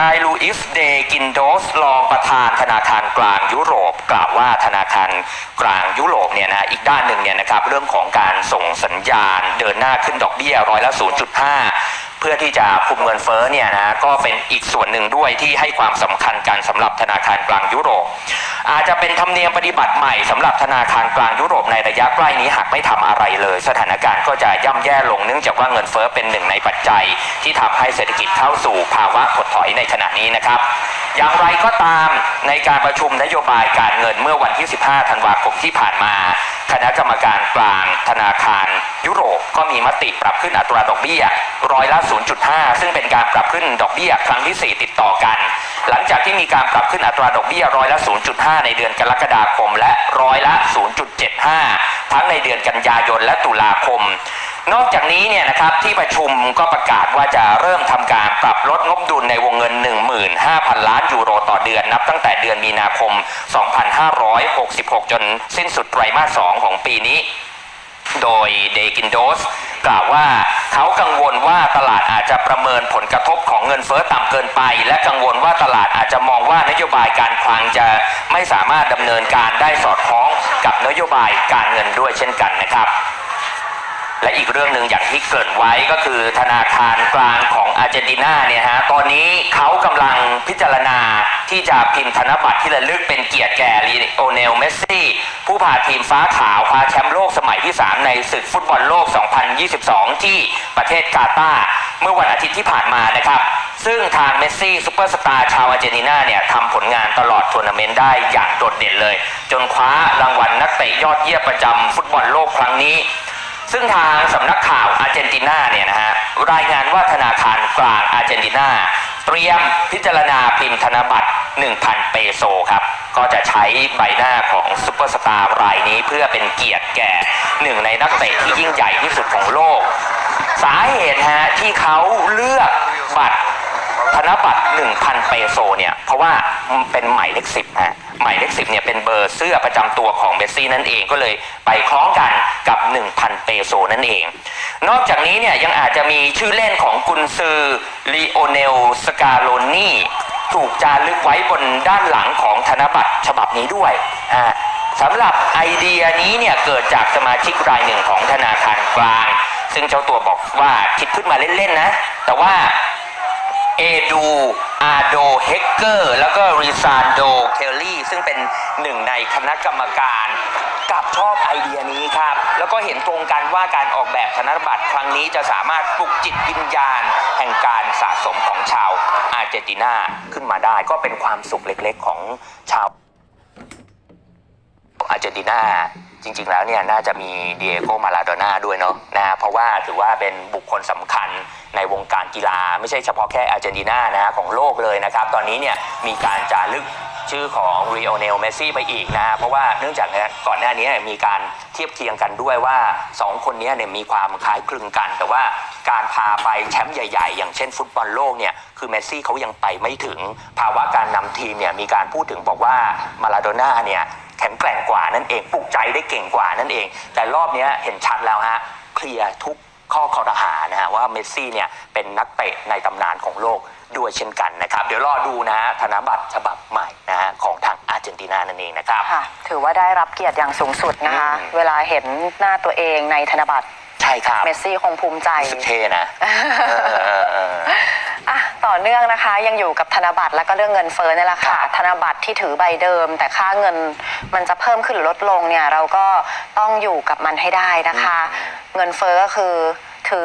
นายลูอิสเดกินโดสรองประธานธนาคารกลางยุโรป กล่าวว่าธนาคารกลางยุโรปเนี่ยนะอีกด้านหนึ่งเนี่ยนะครับเรื่องของการส่งสัญญาณเดินหน้าขึ้นดอกเบี้ยร้อยละ 0.5 เพื่อที่จะคุมเงินเฟ้อเนี่ยนะก็เป็นอีกส่วนหนึ่งด้วยที่ให้ความสำคัญกันสำหรับธนาคารกลางยุโรป อาจจะเป็นธรรมเนียมปฏิบัติใหม่สำหรับธนาคารกลางยุโรปในระยะใกล้นี้หากไม่ทำอะไรเลย สถานการณ์ก็จะย่ำแย่ลงเนื่องจากว่าเงินเฟ้อเป็นหนึ่งในปัจจัย ที่ทำให้เศรษฐกิจเข้าสู่ภาวะถดถอยในขณะนี้นะครับอย่างไรก็ตามในการประชุมนโยบายการเงินเมื่อวันที่ 15 ธันวาคมที่ผ่านมา คณะกรรมการกลางธนาคาร ยุโรปก็มีมติปรับขึ้นอัตราดอกเบี้ยร้อยละ 0.5 ซึ่งเป็นการปรับขึ้นดอกเบี้ยครั้งที่ 4 ติดต่อกัน หลังจากที่มีการปรับขึ้นอัตราดอกเบี้ยร้อยละ 0.5 ในเดือนกรกฎาคมและร้อยละ 0.75 ทั้งในเดือนกันยายนและตุลาคม นอกจากนี้เนี่ยนะครับที่ประชุมก็ประกาศว่าจะเริ่มทำการปรับลดงบดุลในวงเงิน 15,000 ล้านยูโรต่อเดือนนับตั้งแต่เดือนมีนาคม 2566 จนสิ้นสุดไตรมาส 2 ของปีนี้ โดยเดกินโดสกล่าวว่าเขากังวลว่าตลาดอาจจะประเมินผลกระทบของเงินเฟ้อต่ำเกินไป และกังวลว่าตลาดอาจจะมองว่านโยบายการคลังจะไม่สามารถดำเนินการได้สอดคล้องกับนโยบายการเงินด้วยเช่นกันนะครับ และอีกเรื่องหนึ่งอย่างที่เกริ่นไว้ก็คือธนาคารกลางของอาร์เจนตินาเนี่ยฮะตอนนี้เขากำลังพิจารณาที่จะพิมพ์ธนบัตรที่ระลึกเป็นเกียรติแก่ลีโอเนลเมสซี่ ผู้พาทีมฟ้าขาวคว้าแชมป์โลกสมัยที่ 3 ในศึกฟุตบอลโลก 2022 ที่ประเทศกาตาร์เมื่อวันอาทิตย์ที่ผ่านมานะครับซึ่งทางเมสซี่ซูเปอร์สตาร์ชาวอาร์เจนตินาเนี่ยทำผลงานตลอดทัวร์นาเมนต์ได้อย่างโดดเด่นเลย จนคว้ารางวัลนักเตะยอดเยี่ยมประจำฟุตบอลโลกครั้งนี้ ซึ่งทางสำนักข่าวอาร์เจนตินาเนี่ยนะฮะรายงานว่าธนาคารกลางอาร์เจนตินาเตรียมพิจารณาพิมพ์ธนบัตร 1,000 เปโซครับ ก็จะใช้ใบหน้าของซุปเปอร์สตาร์รายนี้เพื่อเป็นเกียรติแก่หนึ่งในนักเตะที่ยิ่งใหญ่ที่สุดของโลก สาเหตุฮะที่เขาเลือกบัตร นบัตร 1,000 เปโซเนี่ยเพราะว่าเป็นหมายเลขสิบฮะหมายเลขสิบเนี่ยเป็นเบอร์เสื้อประจำตัวของเมสซี่นั่นเองก็เลยไปคล้องกันกับ 1,000 เปโซนั่นเอง นอกจากนี้เนี่ยยังอาจจะมีชื่อเล่นของกุนซือลีโอเนลสกาโลนีถูกจารึกไว้บนด้านหลังของธนบัตรฉบับนี้ด้วยอ่าสำหรับไอเดียนี้เนี่ยเกิดจากสมาชิกรายหนึ่งของธนาคารกลาง ซึ่งเจ้าตัวบอกว่าคิดขึ้นมาเล่น ๆ นะ แต่ว่า ดูอาโดเฮกเกอร์ แล้วก็ริซานโดเคลลี่ ซึ่งเป็นหนึ่งในคณะกรรมการกับชอบไอเดียนี้ครับ แล้วก็เห็นตรงกันว่าการออกแบบธนบัตรครั้งนี้จะสามารถปลุกจิตวิญญาณ แห่งการสะสมของชาวอาร์เจนตินาขึ้นมาได้ ก็เป็นความสุขเล็กๆของชาว อาร์เจนตินาจริง ๆ แล้วเนี่ยน่าจะมีเดียโกมาลาโดน่าด้วยเนาะนะเพราะว่าถือว่าเป็นบุคคลสำคัญในวงการกีฬา ไม่ใช่เฉพาะแค่อาร์เจนตินานะฮะของโลกเลยนะครับ ตอนนี้เนี่ยมีการจารึกชื่อของรีโอเนลเมสซี่ไปอีกนะเพราะว่าเนื่องจากเนี่ยก่อนหน้านี้มีการเทียบเคียงกันด้วยว่า 2 คนนี้เนี่ยมีความคล้ายคลึงกัน แต่ว่าการพาไปแชมป์ใหญ่ ๆ อย่างเช่นฟุตบอลโลกเนี่ยคือเมสซี่เขายังไปไม่ถึง ภาวะการนำทีมเนี่ยมีการพูดถึงบอกว่ามาลาโดน่าเนี่ย แข็งแกร่งกว่านั่นเองปลุกใจได้เก่งกว่านั่นเอง แต่รอบเนี้ยเห็นชัดแล้วฮะเคลียร์ทุกข้อคอรหานะฮะว่าเมสซี่เนี่ยเป็นนักเตะในตำนานของโลกด้วยเช่นกันนะครับ เดี๋ยวรอดูนะฮะธนบัตรฉบับใหม่นะฮะของทางอาร์เจนตินานั่นเองนะครับค่ะถือว่าได้รับเกียรติอย่างสูงสุดนะคะอืมเวลาเห็นหน้าตัวเองในธนบัตรใช่ครับเมสซี่คงภูมิใจรู้สึกเท่นะ เออเออเอออะต่อเนื่องนะคะ ยังอยู่กับธนบัตรแล้วก็เรื่องเงินเฟ้อนี่แหละค่ะครับธนบัตรที่ถือใบเดิม แต่ค่าเงินมันจะเพิ่มขึ้นหรือลดลงเนี่ย เราก็ต้องอยู่กับมันให้ได้นะคะ เงินเฟ้อก็คือถือ